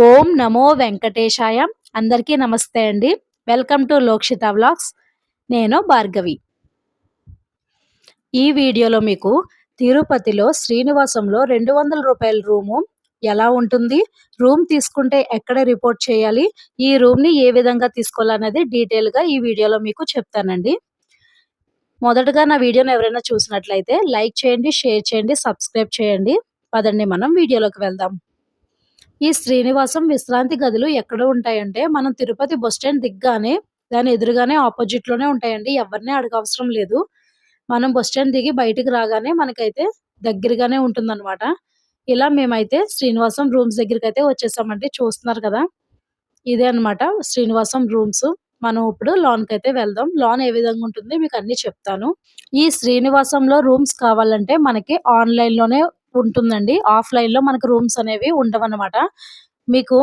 ఓం నమో వెంకటేశాయ. అందరికీ నమస్తే అండి. Welcome to Lokshita vlogs. నేను భార్గవి. ఈ వీడియోలో మీకు తిరుపతిలో శ్రీనివాసంలో రెండు వందల రూపాయల రూము ఎలా ఉంటుంది? రూమ్ తీసుకుంటే ఎక్కడ రిపోర్ట్ చేయాలి? ఈ రూమ్ని ఏ విధంగా తీసుకోవాలనేది డీటెయిల్గా ఈ వీడియోలో మీకు చెప్తానండి. మొదటగా నా వీడియోని ఎవరైనా చూసినట్లయితే లైక్ చేయండి షేర్ చేయండి సబ్స్క్రైబ్ చేయండి. పదండి మనం వీడియోలోకి వెళ్దాం. ఈ శ్రీనివాసం విశ్రాంతి గదులు ఎక్కడ ఉంటాయంటే మనం తిరుపతి బస్ స్టాండ్ దిగ్గానే దాని ఎదురుగానే ఆపోజిట్లోనే ఉంటాయండి. ఎవరిని అడగవసరం లేదు. మనం బస్ స్టాండ్ దిగి బయటికి రాగానే మనకైతే దగ్గరగానే ఉంటుందన్నమాట. ఇలా మేమైతే శ్రీనివాసం రూమ్స్ దగ్గరికి అయితే వచ్చేసామండి. చూస్తున్నారు కదా? ఇదే అనమాట శ్రీనివాసం రూమ్స్. మనం ఇప్పుడు లోన్కి అయితే వెళ్దాం. లోన్ ఏ విధంగా ఉంటుంది? మీకు అన్ని చెప్తాను. ఈ శ్రీనివాసంలో రూమ్స్ కావాలంటే మనకి ఆన్లైన్లోనే ఉంటుందండి. ఆఫ్లైన్లో మనకు రూమ్స్ అనేవి ఉండవన్నమాట. మీకు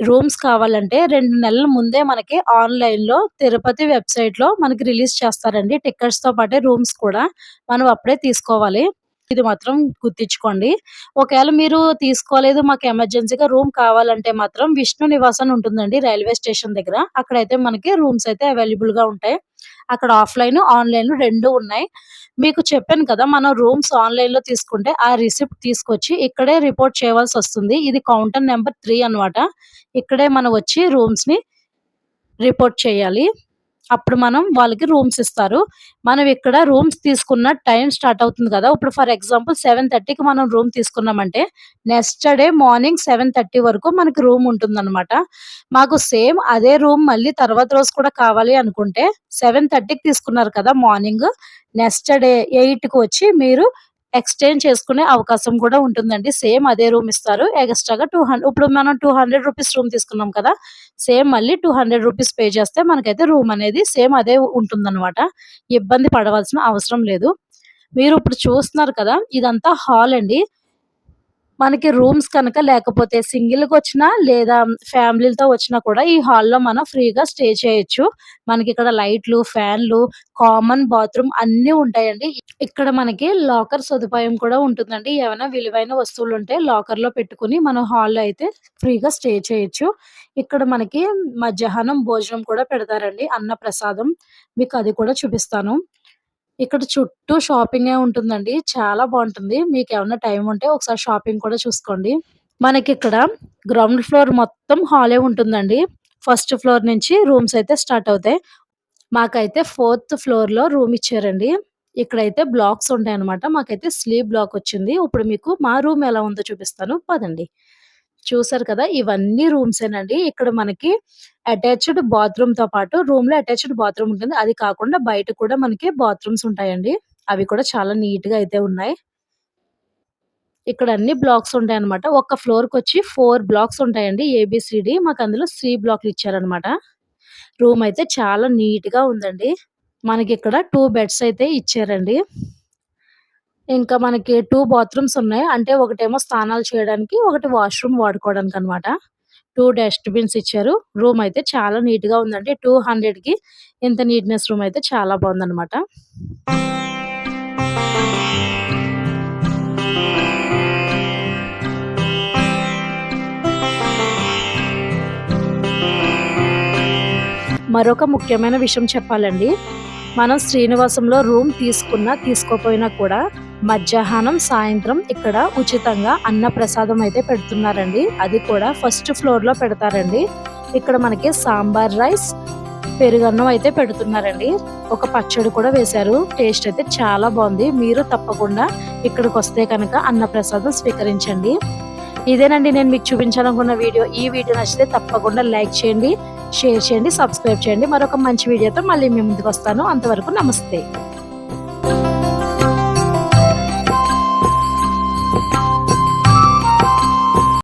రూమ్స్ కావాలంటే రెండు నెలల ముందే మనకి ఆన్లైన్లో తిరుపతి వెబ్సైట్లో మనకి రిలీజ్ చేస్తారండి. టికెట్స్తో పాటే రూమ్స్ కూడా మనం అప్పుడే తీసుకోవాలి. ఇది మాత్రం గుర్తించుకోండి. ఒకవేళ మీరు తీసుకోలేదు మాకు ఎమర్జెన్సీగా రూమ్ కావాలంటే మాత్రం విష్ణు నివాసన్ ఉంటుందండి రైల్వే స్టేషన్ దగ్గర. అక్కడైతే మనకి రూమ్స్ అయితే అవైలబుల్గా ఉంటాయి. అక్కడ ఆఫ్లైన్ ఆన్లైన్ రెండు ఉన్నాయి. మీకు చెప్పాను కదా మనం రూమ్స్ ఆన్లైన్లో తీసుకుంటే ఆ రిసిప్ట్ తీసుకొచ్చి ఇక్కడే రిపోర్ట్ చేయవలసి వస్తుంది. ఇది కౌంటర్ నెంబర్ త్రీ అనమాట ఇక్కడే మనం వచ్చి రూమ్స్ని రిపోర్ట్ చేయాలి. అప్పుడు మనం వాళ్ళకి రూమ్స్ ఇస్తారు. మనం ఇక్కడ రూమ్స్ తీసుకున్న టైం స్టార్ట్ అవుతుంది కదా. ఇప్పుడు ఫర్ ఎగ్జాంపుల్ సెవెన్ థర్టీకి మనం రూమ్ తీసుకున్నామంటే next day morning seven thirty వరకు మనకి రూమ్ ఉంటుందన్నమాట. మాకు సేమ్ అదే రూమ్ మళ్ళీ తర్వాత రోజు కూడా కావాలి అనుకుంటే సెవెన్ థర్టీకి తీసుకున్నారు కదా మార్నింగ్. నెక్స్ట్ డే ఎయిట్కి వచ్చి మీరు ఎక్స్చేంజ్ చేసుకునే అవకాశం కూడా ఉంటుందండి. సేమ్ అదే రూమ్ ఇస్తారు. ఎక్స్ట్రాగా టూ హండ్రెడ్ ఇప్పుడు మనం టూ హండ్రెడ్ రూపీస్ రూమ్ తీసుకున్నాం కదా సేమ్ మళ్ళీ టూ హండ్రెడ్ రూపీస్ పే చేస్తే మనకైతే రూమ్ అనేది సేమ్ అదే ఉంటుందన్నమాట. ఇబ్బంది పడవలసిన అవసరం లేదు. మీరు ఇప్పుడు చూస్తున్నారు కదా ఇదంతా హాల్ అండి. మనకి రూమ్స్ కనుక లేకపోతే సింగిల్గా వచ్చినా లేదా ఫ్యామిలీలతో వచ్చినా కూడా ఈ హాల్లో మనం ఫ్రీగా స్టే చేయొచ్చు. మనకి ఇక్కడ లైట్లు ఫ్యాన్లు కామన్ బాత్రూమ్ అన్ని ఉంటాయండి. ఇక్కడ మనకి లాకర్ సదుపాయం కూడా ఉంటుందండి. ఏమైనా విలువైన వస్తువులు ఉంటే లాకర్లో పెట్టుకుని మనం హాల్లో అయితే ఫ్రీగా స్టే చేయొచ్చు. ఇక్కడ మనకి మధ్యాహ్నం భోజనం కూడా పెడతారండి. అన్న ప్రసాదం మీకు అది కూడా చూపిస్తాను. ఇక్కడ చుట్టూ షాపింగే ఉంటుందండి. చాలా బాగుంటుంది. మీకు ఏమన్నా టైం ఉంటే ఒకసారి షాపింగ్ కూడా చూసుకోండి. మనకి ఇక్కడ గ్రౌండ్ ఫ్లోర్ మొత్తం హాలే ఉంటుందండి. ఫస్ట్ ఫ్లోర్ నుంచి రూమ్స్ అయితే స్టార్ట్ అవుతాయి. మాకైతే ఫోర్త్ ఫ్లోర్లో రూమ్ ఇచ్చారండి. ఇక్కడైతే బ్లాక్స్ ఉంటాయి అనమాట మాకైతే స్లీప్ బ్లాక్ వచ్చింది. ఇప్పుడు మీకు మా రూమ్ ఎలా ఉందో చూపిస్తాను. పదండి. చూసారు కదా! ఇవన్నీ రూమ్స్ ఏనండి. ఇక్కడ మనకి అటాచ్డ్ బాత్రూమ్తో పాటు రూమ్లో అటాచ్డ్ బాత్రూమ్ ఉంటుంది. అది కాకుండా బయట కూడా మనకి బాత్రూమ్స్ ఉంటాయండి. అవి కూడా చాలా నీట్గా అయితే ఉన్నాయి. ఇక్కడ అన్ని బ్లాక్స్ ఉంటాయి అనమాట ఒక ఫ్లోర్కి వచ్చి ఫోర్ బ్లాక్స్ ఉంటాయండి. ఏబిసిడి మాకు అందులో సి బ్లాక్లు ఇచ్చారనమాట రూమ్ అయితే చాలా నీట్గా ఉందండి. మనకి ఇక్కడ టూ బెడ్స్ అయితే ఇచ్చారండి. ఇంకా మనకి టూ బాత్రూమ్స్ ఉన్నాయి. అంటే ఒకటేమో స్నానాలు చేయడానికి ఒకటి వాష్రూమ్ వాడుకోవడానికి అనమాట టూ డస్ట్బిన్స్ ఇచ్చారు. రూమ్ అయితే చాలా నీట్గా ఉందండి. టూ హండ్రెడ్కి ఇంత నీట్నెస్ రూమ్ అయితే చాలా బాగుందన్నమాట. మరొక ముఖ్యమైన విషయం చెప్పాలండి. మనం శ్రీనివాసంలో రూమ్ తీసుకున్నా తీసుకోపోయినా కూడా మధ్యాహ్నం సాయంత్రం ఇక్కడ ఉచితంగా అన్న ప్రసాదం అయితే పెడుతున్నారండి. అది కూడా ఫస్ట్ ఫ్లోర్లో పెడతారండి. ఇక్కడ మనకి సాంబార్ రైస్ పెరుగన్నం అయితే పెడుతున్నారండి. ఒక పచ్చడి కూడా వేశారు. టేస్ట్ అయితే చాలా బాగుంది. మీరు తప్పకుండా ఇక్కడికి వస్తే కనుక అన్న ప్రసాదం స్వీకరించండి. ఇదేనండి నేను మీకు చూపించాలనుకున్న వీడియో. ఈ వీడియో నచ్చితే తప్పకుండా లైక్ చేయండి షేర్ చేయండి సబ్స్క్రైబ్ చేయండి. మరొక మంచి వీడియోతో మళ్ళీ మీ ముందుకు వస్తాను. అంతవరకు నమస్తే.